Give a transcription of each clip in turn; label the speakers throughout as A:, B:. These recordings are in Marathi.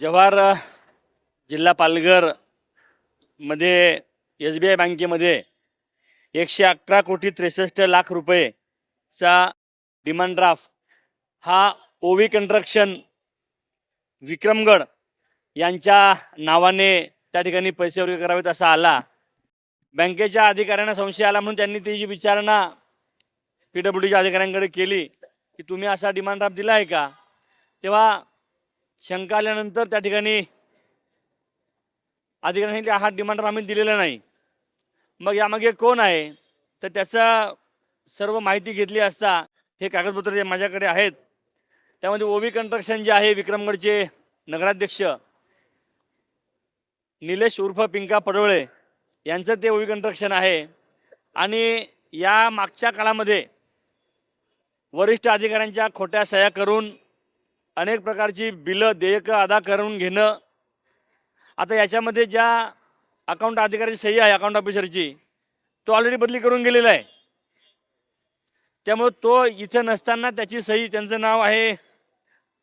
A: जव्हार जिल्हा पालघरमध्ये एस बी आय बँकेमध्ये एकशे अकरा कोटी त्रेसष्ट लाख रुपयेचा डिमांड ड्राफ्ट हा ओवी कंस्ट्रक्शन विक्रमगड यांच्या नावाने त्या ठिकाणी पैसे वर्ग करावेत असा आला. बँकेच्या अधिकाऱ्यांना संशय आला म्हणून त्यांनी ती जी विचारणा पी डब्ल्यू डीच्या अधिकाऱ्यांकडे केली की तुम्ही असा डिमांड ड्राफ्ट दिला आहे का? तेव्हा शंका आल्यानंतर त्या ठिकाणी अधिकाऱ्यांनी हा डिमांड आम्ही दिलेला नाही. मग यामागे कोण आहे? तर त्याचा सर्व माहिती घेतली असता हे कागदपत्र जे माझ्याकडे आहेत त्यामध्ये ओवी कन्स्ट्रक्शन जे आहे विक्रमगडचे नगराध्यक्ष निलेश उर्फ पिंका पडवळे यांचं ते ओवी कन्स्ट्रक्शन आहे. आणि या मागच्या काळामध्ये वरिष्ठ अधिकाऱ्यांच्या खोट्या सह्या करून अनेक प्रकारची बिलं देयकं अदा करून घेणं. आता याच्यामध्ये ज्या अकाउंट अधिकाऱ्याची सही आहे अकाउंट ऑफिसरची तो ऑलरेडी बदली करून गेलेला आहे. त्यामुळं तो इथं नसताना त्याची सही त्यांचं नाव आहे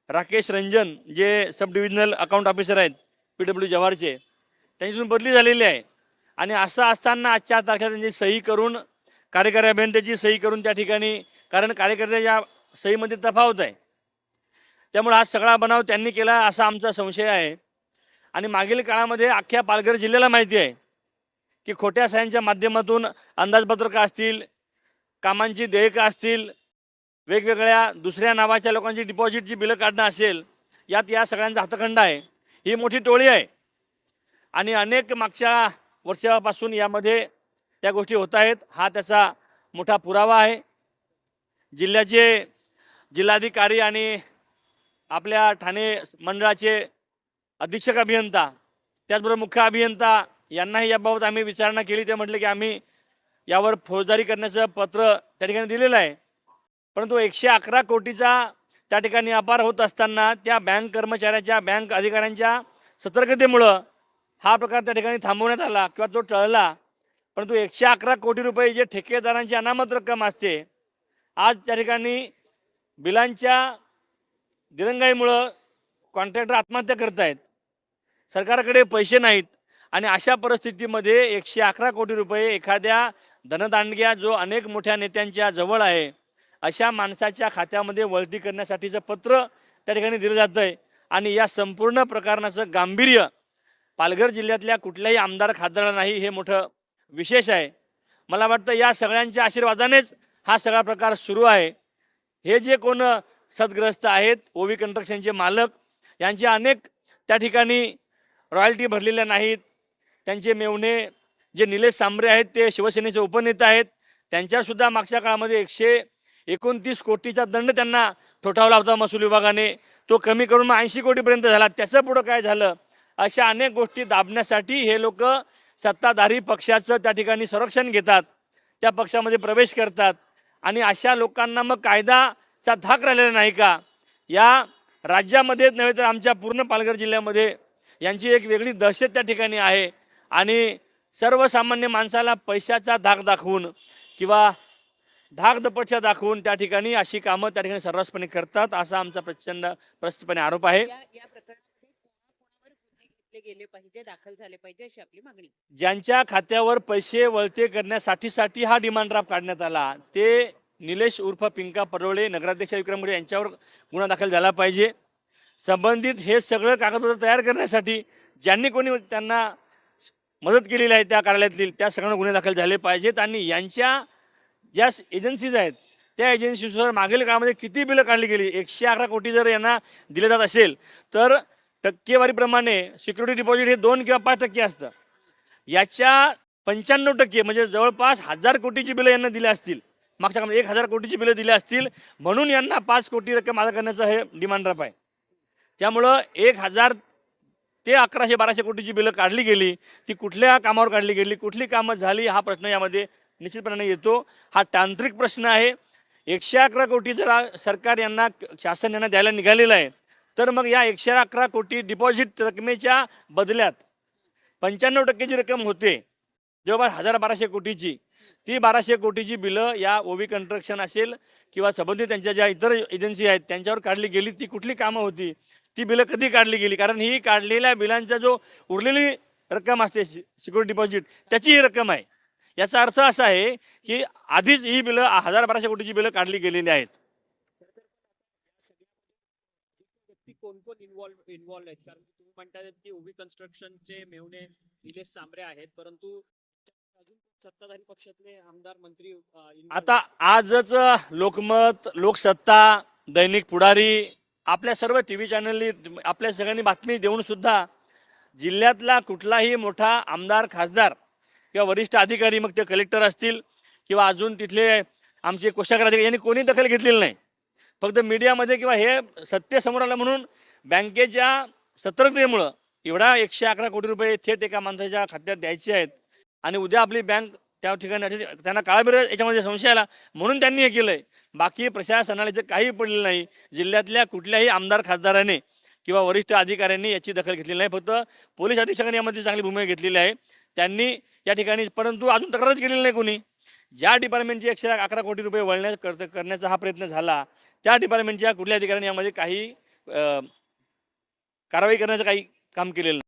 A: राकेश रंजन जे सब डिव्हिजनल अकाउंट ऑफिसर आहेत पी डब्ल्यू जव्हारचे. त्यांच्यातून बदली झालेली आहे. आणि असं असताना आजच्या तारखेला त्यांची सही करून कार्यकारी अभियंत्याची सही करून त्या ठिकाणी कारण कार्यकर्त्याच्या सहीमध्ये तफावत आहे. त्यामुळे हा सगळा बनाव त्यांनी केला असा आमचा संशय आहे. आणि मागील काळामध्ये अख्ख्या पालघर जिल्ह्याला माहिती आहे की खोट्या सह्यांच्या माध्यमातून अंदाजपत्रकं असतील कामांची देयकं असतील वेगवेगळ्या दुसऱ्या नावाच्या लोकांची डिपॉझिटची बिलं काढणं असेल यात या सगळ्यांचा हातखंडा आहे. ही मोठी टोळी आहे. आणि अनेक मागच्या वर्षापासून यामध्ये या गोष्टी होत आहेत. हा त्याचा मोठा पुरावा आहे. जिल्ह्याचे जिल्हाधिकारी आणि आपल्या ठाणे मंडळाचे अधीक्षक अभियंता त्याचबरोबर मुख्य अभियंता यांनाही याबाबत आम्ही विचारणा केली. ते म्हटले की आम्ही यावर फौजदारी करण्याचं पत्र त्या ठिकाणी दिलेलं आहे. परंतु एकशे अकरा कोटीचा त्या ठिकाणी अपार होत असताना त्या बँक कर्मचाऱ्याच्या बँक अधिकाऱ्यांच्या सतर्कतेमुळं हा प्रकार त्या ठिकाणी थांबवण्यात आला किंवा तो टळला. परंतु एकशे अकरा कोटी रुपये जे ठेकेदारांची अनामत रक्कम असते आज त्या ठिकाणी बिलांच्या दिरंगाईमुळं कॉन्ट्रॅक्टर आत्महत्या करत आहेत सरकारकडे पैसे नाहीत आणि अशा परिस्थितीमध्ये एकशे अकरा कोटी रुपये एखाद्या धनदांडग्या जो अनेक मोठ्या नेत्यांच्या जवळ आहे अशा माणसाच्या खात्यामध्ये वळती करण्यासाठीचं पत्र त्या ठिकाणी दिलं जातं आहे आणि या संपूर्ण प्रकरणाचं गांभीर्य पालघर जिल्ह्यातल्या कुठल्याही आमदार खासदाराला नाही हे मोठं विशेष आहे. मला वाटतं या सगळ्यांच्या आशीर्वादानेच हा सगळा प्रकार सुरू आहे. हे जे कोण सदग्रस्त आहेत. ओवी कन्स्ट्रक्शनचे मालक. यांचे अनेक त्या ठिकाणी रॉयल्टी भरलेल्या नाहीत. त्यांचे मेवणे जे निलेश सांबरे आहेत ते शिवसेनेचे उपनेते आहेत. त्यांच्यासुद्धा मागच्या काळामध्ये एकशे एकोणतीस कोटीचा दंड त्यांना ठोठावला होता महसूल विभागाने. तो कमी करून मग ऐंशी कोटीपर्यंत झाला. त्याचं पुढं काय झालं? अशा अनेक गोष्टी दाबण्यासाठी हे लोक सत्ताधारी पक्षाचं त्या ठिकाणी संरक्षण घेतात. त्या पक्षामध्ये प्रवेश करतात. आणि अशा लोकांना मग कायदा कायदाचा धाक राहिलेला नाही का? या राज्यामध्येच नव्हे तर आमच्या पूर्ण पालघर जिल्ह्यामध्ये यांची एक वेगळी दहशत त्या ठिकाणी आहे. आणि सर्वसामान्य माणसाला पैशाचा धाक दाखवून किंवा धाक दपटशा दाखवून त्या ठिकाणी अशी कामं त्या ठिकाणी सर्रासपणे करतात असा आमचा प्रचंड प्रस्तुतपणे आरोप आहे. ज्यांच्या खात्यावर पैसे वळते करण्यासाठी साठी हा डिमांड ड्राफ्ट काढण्यात आला. ते निलेश उर्फ पिंका परवळे नगराध्यक्ष विक्रमगडे यांच्यावर गुन्हा दाखल झाला पाहिजे. संबंधित हे सगळं कागदपत्र तयार करण्यासाठी ज्यांनी कोणी त्यांना मदत केलेली आहे त्या कार्यालयातील त्या सगळ्यांना गुन्हे दाखल झाले पाहिजेत आणि यांच्या ज्या एजन्सीज आहेत त्या एजन्सीवर मागील काळामध्ये किती बिलं काढली गेली? एकशे अकरा कोटी जर यांना दिले जात असेल तर टक्केवारीप्रमाणे सिक्युरिटी डिपॉझिट हे दोन किंवा पाच टक्के असतं. याच्या पंच्याण्णव टक्के म्हणजे जवळपास हजार कोटीची बिलं यांना दिली असतील. मागच्या काळामध्ये एक हजार कोटीची बिलं दिली असतील म्हणून यांना पाच कोटी रक्कम अदा करण्याचं हे डिमांड ड्राफ्ट आहे. त्यामुळं एक हजार ते अकराशे बाराशे कोटीची बिलं काढली गेली ती कुठल्या कामावर काढली गेली कुठली कामं झाली हा प्रश्न यामध्ये निश्चितपणाने येतो. हा तांत्रिक प्रश्न आहे. एकशे अकरा कोटी जर सरकार यांना शासन यांना द्यायला निघालेलं आहे तर मग या एकशे अकरा कोटी डिपॉझिट रकमेच्या बदल्यात पंच्याण्णव टक्केची रक्कम होते. जवळपास हजार बाराशे कोटीची ती बाराशे कोटीची बिलं या ओवी कन्स्ट्रक्शन असेल किंवा संबंधित त्यांच्या ज्या इतर एजन्सी आहेत त्यांच्यावर काढली गेली ती कुठली कामं होती ती बिलं कधी काढली गेली? कारण ही काढलेल्या बिलांचा जो उरलेली रक्कम असते सिक्युरिटी डिपॉझिट त्याची ही रक्कम आहे. याचा अर्थ असा आहे की आधीच ही बिलं हजार बाराशे कोटीची बिलं काढली गेलेली आहेत.
B: कोण कोण इन्व्हॉल्व इन्व्हॉल्व आहेत? कारण की तुम्ही म्हणताय की ओबी कन्स्ट्रक्शनचे मेवणे निलेश सांबरे आहेत परंतु सत्ताधारी पक्षातले आमदार मंत्री
A: आता आजच लोकमत लोकसत्ता दैनिक पुढारी आपल्या सर्व टी व्ही चॅनलनी आपल्या सगळ्यांनी बातमी देऊन सुद्धा जिल्ह्यातला कुठलाही मोठा आमदार खासदार किंवा वरिष्ठ अधिकारी मग ते कलेक्टर असतील किंवा अजून तिथले आमचे कोशागार अधिकारी यांनी कोणी दखल घेतलेली नाही. फक्त मीडियामध्ये किंवा हे सत्य समोर आलं म्हणून बँकेच्या सतर्कतेमुळं एवढा एकशे अकरा कोटी रुपये थेट एका माणसाच्या खात्यात द्यायचे आहेत. आणि उद्या आपली बँक त्या ठिकाणी त्यांना काळाबिर याच्यामध्ये संशय आला. म्हणून त्यांनी हे केलं आहे बाकी प्रशासनाला इथं काही पडलेलं नाही. जिल्ह्यातल्या कुठल्याही आमदार खासदाराने किंवा वरिष्ठ अधिकाऱ्यांनी याची दखल घेतलेली नाही. फक्त पोलीस अधीक्षकांनी यामध्ये चांगली भूमिका घेतलेली आहे. त्यांनी या ठिकाणी परंतु अजून तक्रारच केलेली नाही कोणी. ज्या डिपार्टमेंटचे एकशे अकरा कोटी रुपये वळण्या कर करण्याचा हा प्रयत्न झाला त्या डिपार्टमेंटच्या कुठल्या अधिकाऱ्यांनी यामध्ये काही कारवाई करण्याचं काही काम केलेलं नाही.